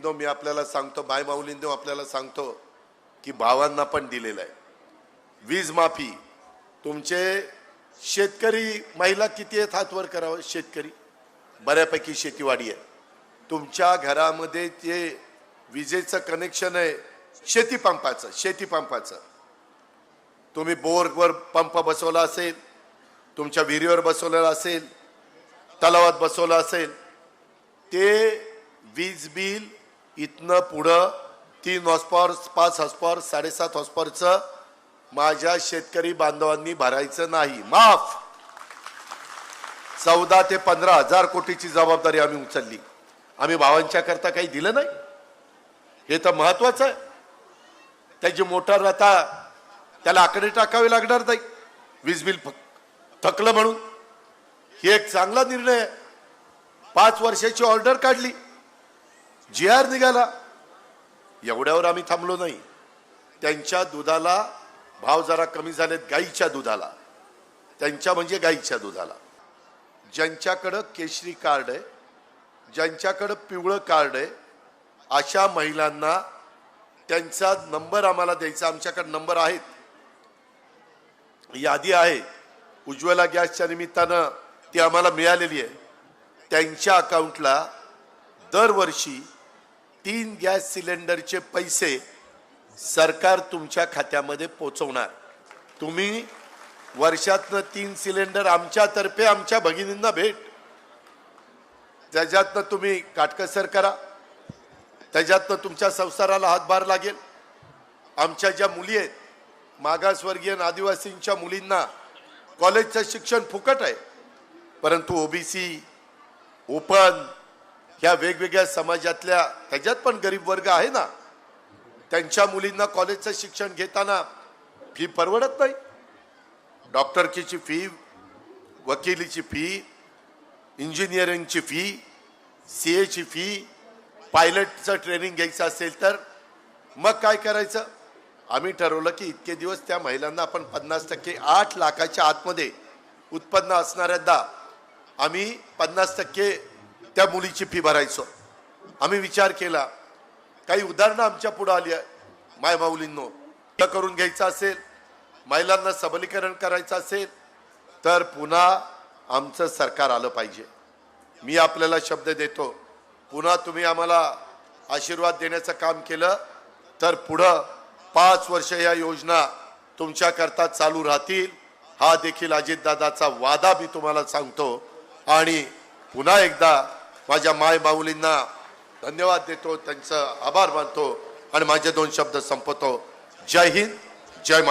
बहिणींनो मी आपल्याला सांगतो बाय माऊलींनो आपल्याला सांगतो की भावांना पण दिलेलं आहे. वीज माफी. तुमचे शेतकरी महिला किती आहेत? हातवर करावं. शेतकरी. बऱ्यापैकी शेतीवाडी आहे. तुमच्या घरामध्ये जे विजेचं कनेक्शन आहे शेती पंपाचं शेती पंपाचं. तुम्ही बोरवर पंप बसवला असेल तुमच्या विहिरीवर बसवलेला असेल तलावात बसवलं असेल ते वीज बिल इथनं पुढं तीन हॉस्पॉर पाच हॉस्पॉर साडेसात हॉस्पॉरचं माझ्या शेतकरी बांधवांनी भरायचं नाही. माफ! चौदा ते पंधरा हजार कोटीची जबाबदारी आम्ही उचलली. आम्ही भावांच्या करता काही दिलं नाही. हे तर महत्वाचं आहे. त्याची मोटर आता त्याला आकडे टाकावे लागणार नाही. वीज बिल फक- थकलं म्हणून. ही एक चांगला निर्णय आहे. पाच वर्षाची ऑर्डर काढली. जी आर निघाला एवढ्यावर आम्ही थांबलो नाही. त्यांच्या दुधाला भाव जरा कमी झालेत गाईच्या दुधाला. त्यांच्या म्हणजे गाईच्या दुधाला. ज्यांच्याकडं केशरी कार्ड आहे ज्यांच्याकडं पिवळं कार्ड आहे अशा महिलांना त्यांचा नंबर आम्हाला द्यायचा आमच्याकडे नंबर आहेत. यादी आहे. उज्ज्वला गॅसच्या निमित्तानं ती आम्हाला मिळालेली आहे. त्यांच्या अकाउंटला दरवर्षी तीन गॅस सिलेंडरचे पैसे सरकार तुमच्या खात्यामध्ये पोचवणार. तुम्ही वर्षातनं तीन सिलेंडर आमच्यातर्फे आमच्या भगिनींना भेट. त्याच्यातनं तुम्ही काटकसर करा. त्याच्यातनं तुमच्या संसाराला हातभार लागेल. आमच्या ज्या मुली आहेत मागासवर्गीय आदिवासींच्या मुलींना कॉलेजचं शिक्षण फुकट आहे. परंतु ओबीसी ओपन ह्या वेगवेगळ्या समाजातल्या त्याच्यात पण गरीब वर्ग आहे ना? त्यांच्या मुलींना कॉलेजचं शिक्षण घेताना फी परवडत नाही. डॉक्टरकीची फी वकिलीची फी इंजिनिअरिंगची फी सी एची फी पायलटचं ट्रेनिंग घ्यायचं असेल तर मग काय करायचं? आम्ही ठरवलं की इतके दिवस त्या महिलांना आपण पन्नास टक्के आठ लाखाच्या आतमध्ये उत्पन्न असणाऱ्यांदा आम्ही पन्नास टक्के त्या मुलीची फी भरायचो. आम्ही विचार केला काही उदाहरणं आमच्या पुढे आली आहे माय माऊलींनो. करून घ्यायचं असेल महिलांना सबलीकरण करायचं असेल तर पुन्हा आमचं सरकार आलं पाहिजे. मी आपल्याला शब्द देतो पुन्हा तुम्ही आम्हाला आशीर्वाद देण्याचं काम केलं तर पुढं पाच वर्ष या योजना तुमच्याकरता चालू राहतील. हा देखील अजितदादाचा वादा मी तुम्हाला सांगतो. आणि पुन्हा एकदा माझ्या माय माऊलींना धन्यवाद देतो त्यांचं आभार मानतो आणि माझे दोन शब्द संपवतो. जय हिंद जय मा